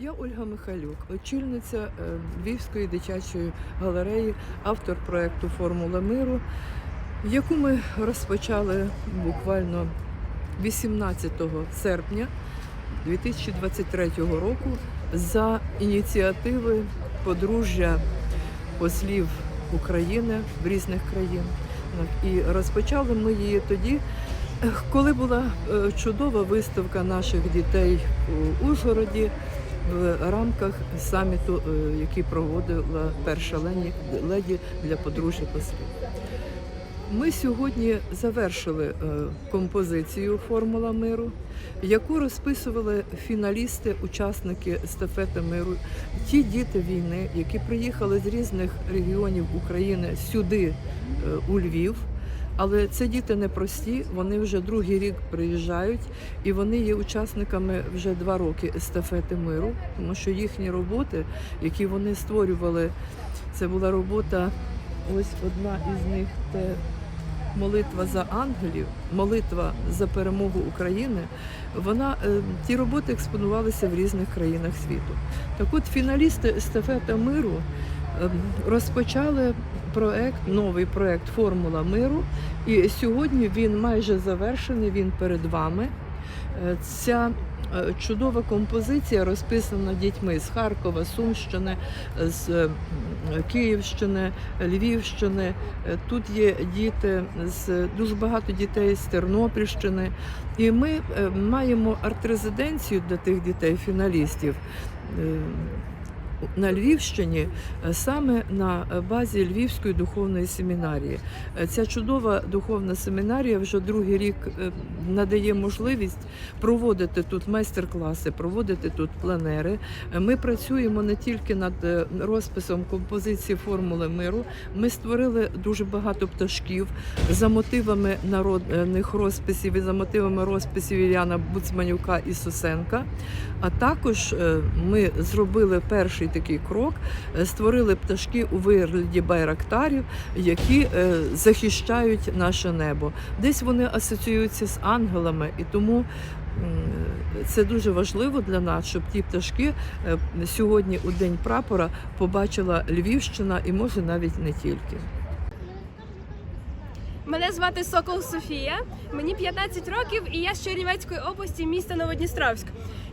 Я Ольга Михайлюк, очільниця е, Львівської дитячої галереї, автор проєкту Формула миру, яку ми розпочали буквально 18 серпня 2023 року за ініціативи подружжя послів України в різних країнах. І розпочали ми її тоді, коли була е, чудова виставка наших дітей у Ужгороді в рамках саміту, е, який проводила перша леді для подружжя послів. Ми сьогодні завершили е, композицію Формула миру, яку розписували фіналісти, учасники естафети миру, ті діти війни, які приїхали з різних регіонів України сюди, е, у Львів. Але це діти непрості, вони вже другий рік приїжджають, і вони є учасниками вже два роки естафети миру, тому що їхні роботи, які вони створювали, це була робота. Ось одна із них це молитва за ангелів, молитва за перемогу України. Вона е, ті роботи експонувалися в різних країнах світу. Так от фіналісти естафета миру розпочали проект, новий проект Формула миру. І сьогодні він майже завершений. Він перед вами. Е, Ця е, чудова композиція розписана дітьми з Харкова, Сумщини, з е, Київщини, Львівщини. Тут є діти з дуже багато дітей з Тернопільщини. І ми маємо арт-резиденцію для тих дітей, фіналістів. е, На Львівщині е, саме на базі Львівської духовної семінарії. Е, Ця чудова духовна семінарія вже другий рік е, надає можливість проводити тут майстер-класи, проводити тут пленери. Е, Ми працюємо не тільки над е, розписом композиції формули миру. Ми створили дуже багато пташків за мотивами народних розписів і за мотивами розписів Ілляна Буцманюка і Сосенка. А також е, ми зробили перший такий крок, е, створили пташки у вигляді байрактарів, які е, захищають наше небо. Десь вони асоціюються з ангелами, і тому. Це дуже важливо для нас, щоб ті пташки е, сьогодні у день прапора побачила Львівщина і може навіть не тільки. Мене звати Сокол Софія, мені 15 років і я з Чернівецької області, міста Новодністровськ.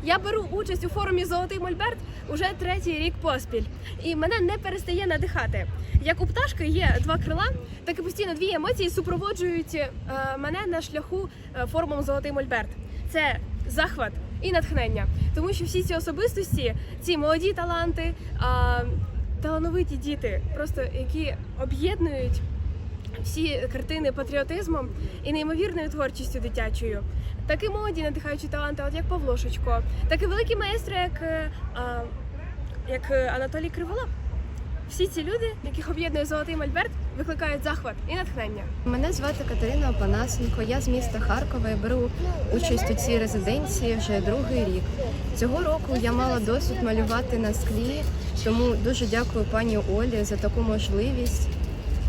Я беру участь у форумі Золотий Мольберт уже третій рік поспіль, і мене не перестає надихати. Як у пташки є два крила, так і постійно дві емоції супроводжують е, мене на шляху е, форумом Золотий Мольберт. Це захват і натхнення, тому що всі ці особистості, ці молоді таланти, талановиті діти, просто які об'єднують всі картини патріотизмом і неймовірною творчістю дитячою. Так і молоді надихаючі таланти, от як Павло Шучко, так і великі майстри, як, е, а, як е, Анатолій Криволап. Всі ці люди, яких об'єднує золотий мольберт, викликають захват і натхнення. Мене звати Катерина Опанасенко. Я з міста Харкова і беру участь у цій резиденції вже другий рік. Цього року я мала досвід малювати на склі, тому дуже дякую пані Олі за таку можливість.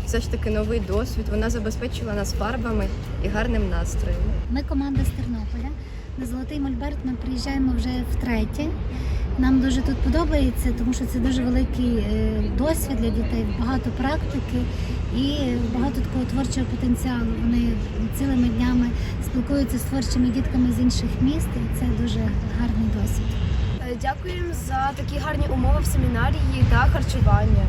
Все ж таки новий досвід. Вона забезпечила нас фарбами і гарним настроєм. Ми команда з Тернополя. На Золотий Мольберт ми приїжджаємо вже втретє. Нам дуже тут подобається, тому що це дуже великий е, досвід для дітей, багато практики і багато такого творчого потенціалу. Вони цілими днями спілкуються з творчими дітками з інших міст, і це дуже гарний досвід. Е, Дякуємо за такі гарні умови в семінарії та харчування.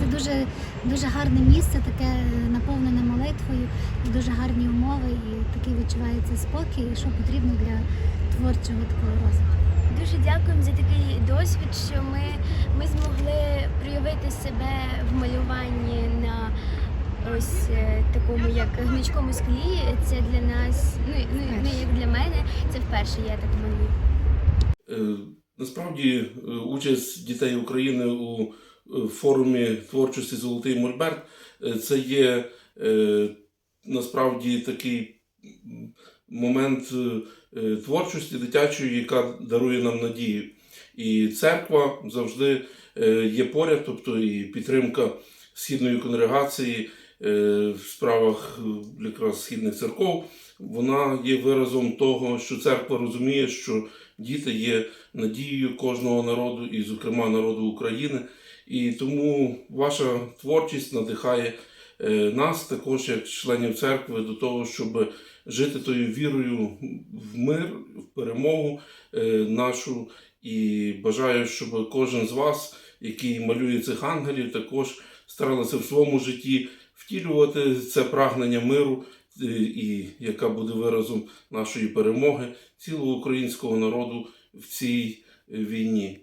Це дуже дуже гарне місце, таке наповнене молитвою, і дуже гарні умови, і такий відчувається спокій, що потрібно для творчого такого розвитку. Дуже дякуємо за такий досвід, що ми, ми змогли проявити себе в малюванні на ось е, такому як гнучкому склі. Це для нас, ну, і- ну, і- ну як для мене, це вперше я так малюю. Е, Насправді е, участь дітей України у е, форумі творчості Золотий Мольберт е, це є е, насправді такий момент творчості дитячої, яка дарує нам надію. І церква завжди є поряд, тобто і підтримка східної конгрегації в справах якраз східних церков. Вона є виразом того, що церква розуміє, що діти є надією кожного народу, і, зокрема, народу України. І тому ваша творчість надихає е, нас, також як членів церкви, до того, щоб жити тою вірою в мир, в перемогу е, нашу. І бажаю, щоб кожен з вас, який малює цих ангелів, також старалися в своєму житті втілювати це прагнення миру, е, і яка буде виразом нашої перемоги цілого українського народу в цій війні.